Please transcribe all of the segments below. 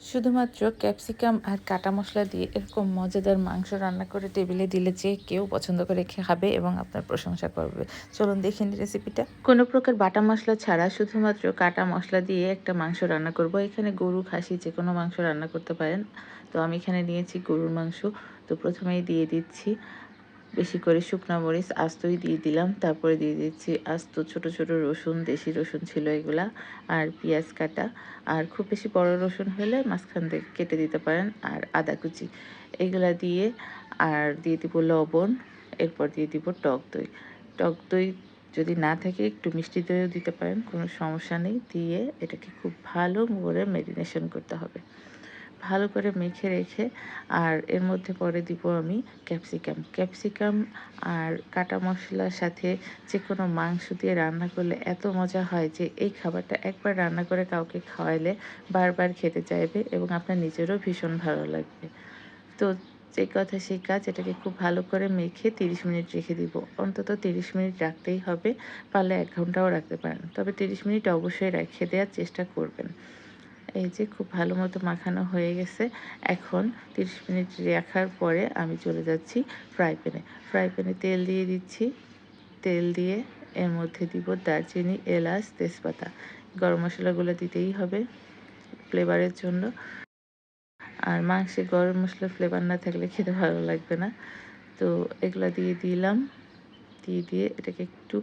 শুধুমাত্র ক্যাপসিকাম আর কাটা মশলা দিয়ে এরকম মজাদার মাংস রান্না করে টেবিলে দিলে যে কেউ পছন্দ করে খাবে এবং আপনার প্রশংসা করবে। চলুন দেখে নিই রেসিপিটা কোনো প্রকার বাটা মশলা ছাড়া শুধুমাত্র কাটা মশলা দিয়ে একটা মাংস রান্না করব। এখানে গরু, খাসি যে কোনো মাংস রান্না করতে পারেন। তো আমি এখানে নিয়েছি গরুর মাংস। তো প্রথমেই দিয়ে দিচ্ছি বেশি করে শুকনা মরিচ আস্তই দিয়ে দিলাম। তারপরে দিয়ে দিচ্ছি আস্ত ছোট ছোট রসুন, দেশি রসুন ছিল এগুলা আর পেঁয়াজ কাটা। আর খুব বেশি বড় রসুন হলে মাঝখান থেকে কেটে দিতে পারেন আর আদা কুচি। এগুলা দিয়ে আর দিয়ে দিব লবণ, এরপর দিয়ে দিব টক দই। টক দই যদি না থাকে একটু মিষ্টি দইও দিতে পারেন, কোনো সমস্যা নেই। দিয়ে এটাকে খুব ভালো করে মেরিনেশন করতে হবে। ভালো করে মেখে রেখে, আর এর মধ্যে পরে দিব আমি ক্যাপসিকাম। ক্যাপসিকাম আর কাটা মশলার সাথে যে কোনো মাংস দিয়ে রান্না করলে এত মজা হয় যে এই খাবারটা একবার রান্না করে কাউকে খাওয়াইলে বারবার খেতে চাইবে এবং আপনার নিজেরও ভীষণ ভালো লাগবে। তো যে কথা সেই কাজ, এটাকে খুব ভালো করে মেখে তিরিশ মিনিট রেখে দিব। অন্তত তিরিশ মিনিট রাখতেই হবে, পারলে এক ঘন্টাও রাখতে পারেন। তবে তিরিশ মিনিট অবশ্যই রেখে দেওয়ার চেষ্টা করবেন। এই যে খুব ভালো মতো মাখানো হয়ে গেছে। এখন তিরিশ মিনিট রাখার পরে আমি চলে যাচ্ছি ফ্রাই প্যানে। ফ্রাই প্যানে তেল দিয়ে দিচ্ছি। তেল দিয়ে এর মধ্যে দিব দারচিনি, এলাচ, তেজপাতা। গরম মশলাগুলো দিতেই হবে ফ্লেভারের জন্য। আর মাংসে গরম মশলার ফ্লেভার না থাকলে খেতে ভালো লাগবে না। তো এগুলো দিয়ে দিলাম। দিয়ে দিয়ে এটাকে একটু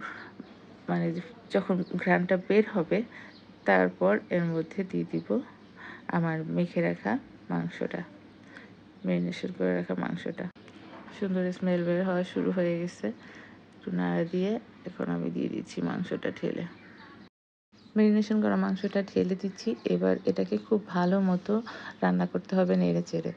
মানে যখন ঘ্রানটা বের হবে তারপর এর মধ্যে দিয়ে দিব আমার মেখে রাখা মাংসটা, ম্যারিনেশন করে রাখা মাংসটা। সুন্দর স্মেল বের হওয়া শুরু হয়ে গেছে। একটু নাড়া দিয়ে এখন আমি দিয়ে দিচ্ছি মাংসটা ঠেলে। ম্যারিনেশন করা মাংসটা ঢেলে দিচ্ছি। এবার এটাকে খুব ভালো মতো রান্না করতে হবে নেড়ে চেড়ে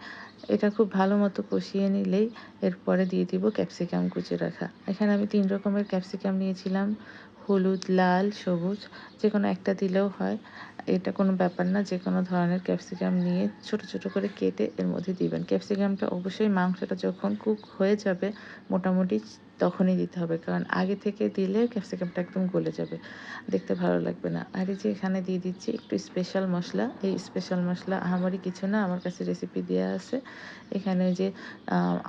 এটা খুব ভালো মতো কষিয়ে নিলেই এরপরে দিয়ে দিব ক্যাপসিকাম কুচে রাখা। এখানে আমি তিন রকমের ক্যাপসিকাম নিয়েছিলাম। হলুদ, লাল, সবুজ যে কোনো একটা দিলেও হয়। এটা কোনো ব্যাপার না যে কোনো ধরনের ক্যাপসিকাম নিয়ে ছোট ছোট করে কেটে এর মধ্যে দিবেন। ক্যাপসিকামটা অবশ্যই মাংসটা যখন কুক হয়ে যাবে, মোটামুটি তখনই দিতে হবে, কারণ আগে থেকে দিলে ক্যাপসিকামটা একদম গলে যাবে। দেখতে ভালো লাগবে না। আর এই যে এখানে দিয়ে দিচ্ছি একটু স্পেশাল মশলা। এই স্পেশাল মশলা আমারই কিছু না, আমার কাছে রেসিপি দেওয়া আছে। এখানে যে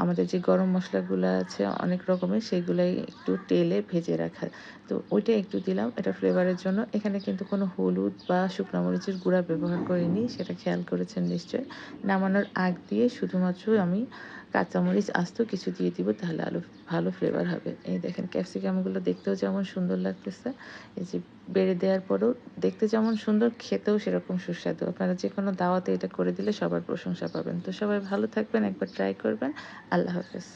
আমাদের যে গরম মশলাগুলো আছে অনেক রকমের, সেগুলাই একটু তেলে ভেজে রাখা। তো ওইটা একটু দিলাম, এটা ফ্লেভারের জন্য। এখানে কিন্তু কোনো হলুদ বা শুকনো মরিচের গুঁড়া ব্যবহার করিনি, সেটা খেয়াল করেছেন নিশ্চয় নামানোর আগ দিয়ে শুধুমাত্র আমি কাঁচামরিচ আস্ত কিছু দিয়ে দিব, তাহলে আলু ভালো ফ্লেভার হবে। এই দেখেন ক্যাপসিকামগুলো দেখতেও যেমন সুন্দর লাগতেছে। এই যে বেড়ে দেওয়ার পরেও দেখতে যেমন সুন্দর, খেতেও সেরকম সুস্বাদু। আপনারা যে কোনো দাওয়াতে এটা করে দিলে সবার প্রশংসা পাবেন। তো সবাই ভালো থাকবেন, একবার ট্রাই করবেন। আল্লাহ হাফেজ।